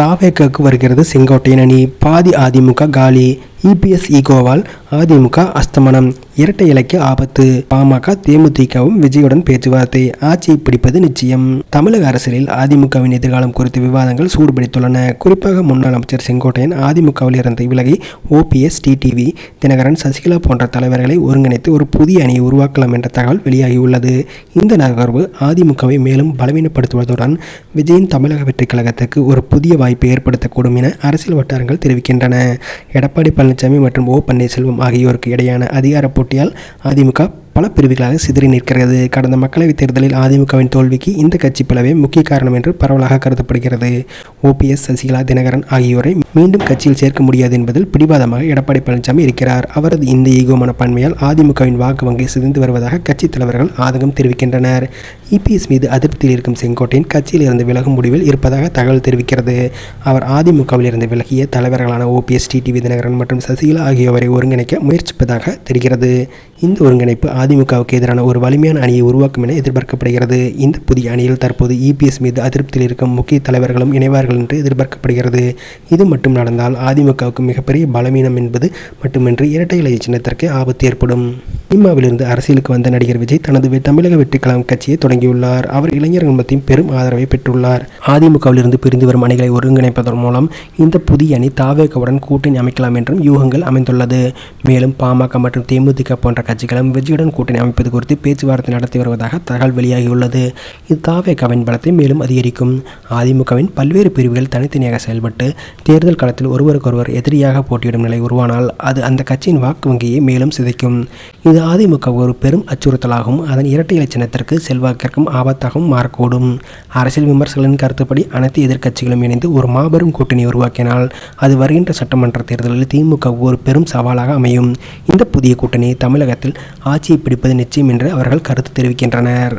தாவேக்காக்கு வருகிறது செங்கோட்டையன் அணி. பாதி அதிமுக காலி. இபிஎஸ் ஈகோவால் அதிமுக அஸ்தமனம். இரட்டை இலைக்கு ஆபத்து. பாமக தேமுதிகவும் விஜயுடன் பேச்சுவார்த்தை. ஆட்சியை பிடிப்பது நிச்சயம். தமிழக அரசியலில் அதிமுகவின் எதிர்காலம் குறித்து விவாதங்கள் சூடுபிடித்துள்ளன. குறிப்பாக முன்னாள் அமைச்சர் செங்கோட்டையன் அதிமுகவில் இருந்து விலகி ஓபிஎஸ் டிடிவி தினகரன் சசிகலா போன்ற தலைவர்களை ஒருங்கிணைத்து ஒரு புதிய அணியை உருவாக்கலாம் என்ற தகவல் வெளியாகியுள்ளது. இந்த நகர்வு அதிமுகவை மேலும் பலவீனப்படுத்துவதுடன் விஜயின் தமிழக வெற்றி கழகத்துக்கு ஒரு புதிய வாய்ப்பை ஏற்படுத்தக்கூடும் என அரசியல் வட்டாரங்கள் தெரிவிக்கின்றன. எடப்பாடி பழனிசாமி மற்றும் ஓ பன்னீர்செல்வம் ஆகியோருக்கு இடையான அதிகார போட்டியால் அதிமுக பல பிரிவுகளாக சிதறி நிற்கிறது. கடந்த மக்களவைத் தேர்தலில் அதிமுகவின் தோல்விக்கு இந்த கட்சி பிளவே முக்கிய காரணம் என்று பரவலாக கருதப்படுகிறது. ஓபிஎஸ் சசிகலா தினகரன் ஆகியோரை மீண்டும் கட்சியில் சேர்க்க முடியாது என்பதில் பிடிவாதமாக எடப்பாடி பழனிசாமி இருக்கிறார். அவரது இந்த ஈகோ மனப்பான்மையால் அதிமுகவின் வாக்கு வங்கி சிதைந்து வருவதாக கட்சித் தலைவர்கள் ஆதங்கம் தெரிவிக்கின்றனர். இபிஎஸ் மீது அதிருப்தியில் இருக்கும் செங்கோட்டையின் கட்சியில் இருந்து விலகும் முடிவில் இருப்பதாக தகவல் தெரிவிக்கிறது. அவர் அதிமுகவில் இருந்து விலகிய தலைவர்களான ஓபிஎஸ் டிடிவி தினகரன் மற்றும் சசிகலா ஆகியோரை ஒருங்கிணைக்க முயற்சிப்பதாக தெரிகிறது. இந்த ஒருங்கிணைப்பு அதிமுகவுக்கு எதிரான ஒரு வலிமையான அணியை உருவாக்கும் என எதிர்பார்க்கப்படுகிறது. இந்த புதிய அணியில் தற்போது இபிஎஸ் மீது அதிருப்தியில் இருக்கும் முக்கிய தலைவர்களும் இணைவார்கள் என்று எதிர்பார்க்கப்படுகிறது. இது மட்டும் நடந்தால் அதிமுகவுக்கு மிகப்பெரிய பலவீனம் என்பது மட்டுமின்றி இரட்டை இலை சின்னத்திற்கு ஆபத்து ஏற்படும். சினிமாவிலிருந்து அரசியலுக்கு வந்த நடிகர் விஜய் தனது தமிழக வெற்றிக்கலாம் கட்சியை தொடங்கியுள்ளார். அவர் இளைஞர்கள் மத்தியும் பெரும் ஆதரவை பெற்றுள்ளார். அதிமுகவிலிருந்து பிரிந்து வரும் அணிகளை ஒருங்கிணைப்பதன் மூலம் இந்த புதிய அணி தாவேகவுடன் கூட்டணி அமைக்கலாம் என்றும் யூகங்கள் அமைந்துள்ளது. மேலும் பாமக மற்றும் தேமுதிக போன்ற கட்சிகளும் விஜயுடன் கூட்டணி அமைப்பது குறித்து பேச்சுவார்த்தை நடத்தி வருவதாக தகவல் வெளியாகியுள்ளது. இது தாவேகவின் பலத்தை மேலும் அதிகரிக்கும். அதிமுகவின் பல்வேறு பிரிவுகள் தனித்தனியாக செயல்பட்டு தேர்தல் களத்தில் ஒருவருக்கொருவர் எதிரியாக போட்டியிடும் நிலை உருவானால் அது அந்த கட்சியின் வாக்கு வங்கியை மேலும் சிதைக்கும். இது அதிமுக ஒரு பெரும் அச்சுறுத்தலாகவும் அதன் இரட்டை இலச்சினத்திற்கு சின்னத்திற்கு செல்வாக்கிற்கும் ஆபத்தாகவும் மாறக்கூடும் அரசியல் விமர்சகர்களின் கருத்துப்படி அனைத்து எதிர்க்கட்சிகளும் இணைந்து ஒரு மாபெரும் கூட்டணி உருவாக்கினால் அது வருகின்ற சட்டமன்ற தேர்தலில் திமுக ஒரு பெரும் சவாலாக அமையும். இந்த புதிய கூட்டணி தமிழகத்தில் ஆட்சியை பிடிப்பது நிச்சயம் என்று அவர்கள் கருத்து தெரிவிக்கின்றனர்.